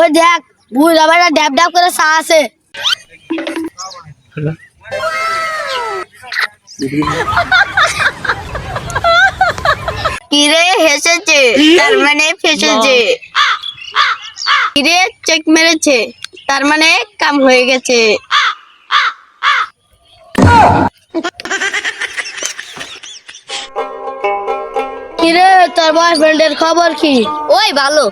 ওই দেখ, ভুল আবার ড্যাব ড্যাব করে চা আছে। কিরে, হেসেছে, তার মানে ফেসেছে। কিরে, চেক মেরেছে, তার মানে কাম হয়ে গেছে। কিরে, তোর বয়ফ্রেন্ডের খবর কি? ওই, ভালো।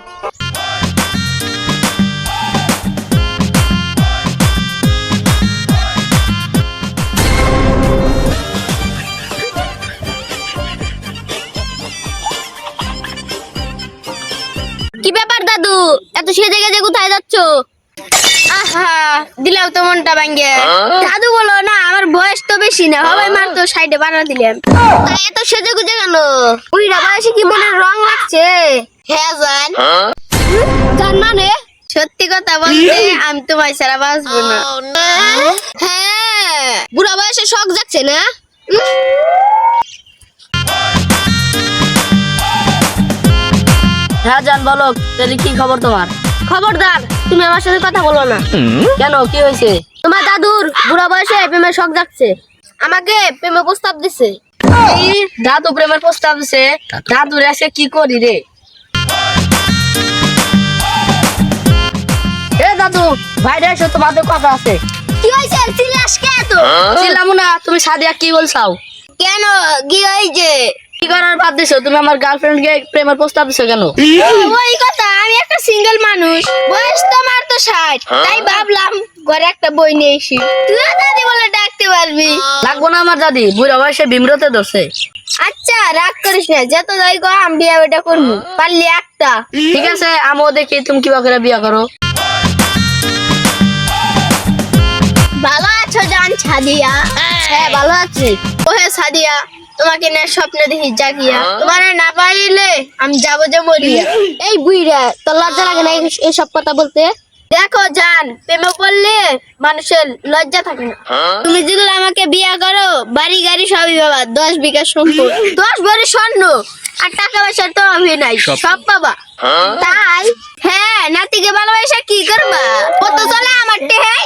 এত সেজে গেছে কোথায় যাচ্ছ? আহা দিলাম তো মনটা ভাঙ্গে। দাদু বলো না আমার বয়স তো বেশি না হবে মার তো সাইডে বানা দিলেন এত সেজে গুজে কেন? বুড়িটা বয়সে কি মনে রং লাগছে? হ্যাঁ জান। জান মানে? সত্যি কথা বলতে আমি তোমায় ছাড়া বাঁচবো না। হ্যাঁ বুড়া বয়সে শখ যাচ্ছে না? হ্যাঁ জান বলো তাহলে কি খবর তোমার? খবরদার তুমি আমার সাথে কথা বলো না। কেন কি হয়েছে? তোমার দাদুর বুড়া বয়সে প্রেমের শখ যাচ্ছে আমাকে প্রেমে প্রস্তাব দিছে। দাদু প্রেমের প্রস্তাব দিছে দাদুর আজকে কি করি রে? এ দাদু বাইরে এসো তোমাদের কথা আছে। কি হয়েছে? চিল্লাস কে ছিলাম না তুমি সাদিয়া কি বলছাও? কেন? কি হয়েছে? কি করার বাদ দিছো তুমি আমার গার্লফ্রেন্ড কে প্রেমের প্রস্তাব দিছো কেন? ওই কথা আমি একটা সিঙ্গেল মানুষ। বয়স তো আমার তো ষাট। তাই ভাবলাম ঘরে একটা বই নিয়ে এসি তুইও দাদি বলে ডাকতে পারবি। লাগবো না আমার দাদি বুড়া বয়সে বিমরতে ধরছে। আচ্ছা রাগ করিস না যত যাই গো আমি বিয়া ওটা করব। পারলি একটা। ঠিক আছে আমিও দেখি তুমি কিবা করে বিয়া করো। ভালো আছো জান সাদিয়া হ্যাঁ। ভালো আছি। ও হ্যাঁ সাদিয়া তোমাকে না স্বপ্ন দেখি জাগিয়া তোমার না পাইলে আমি যাব যে মরিয়া। এই বুইরা তোর লজ্জা লাগে না এই- এইসব কথা বলতে? দেখো জান প্রেমে পড়লে মানুষের লজ্জা থাকে না। তুমি যদি আমাকে বিয়া করো বাড়ি গাড়ি সবই বাবা দশ বিঘা সম্পদ। দশ ভরি স্বর্ণ আর টাকা পয়সা তো আমি নাই সব পাবা। তাই? হ্যাঁ নাতিকে ভালোবাসা কি করবা? কত চলে আমার টেহে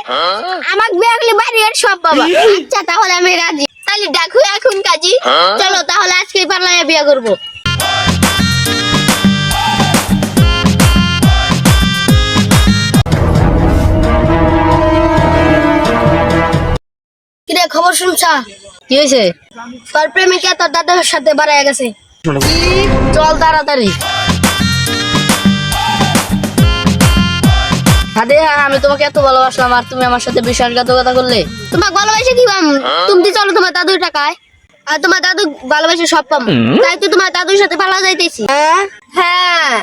আমাকে বিয়ে করলে বাড়ি আর সব পাবা। আচ্ছা তাহলে আমি রাজি। এখন কাজী চলো তাহলে আজকে পারলায় বিয়ে করব। কিরে খবর শুনছা? কি হয়েছে? তোর প্রেমিকা তোর দাদার সাথে বাড়ায় গেছে। চল তাড়াতাড়ি। সাদিয়া আমি তোমাকে এত ভালোবাসলাম আর তুমি আমার সাথে বিশ্বাসঘাতকতা করলে? তোমার ভালোবাসে কি পাম তুমি চলো তোমার দাদুর টাকায়। আর তোমার দাদু ভালোবাসে সব পাবো তাই তো তোমার দাদুর সাথে পালা যাইতেছি। হ্যাঁ।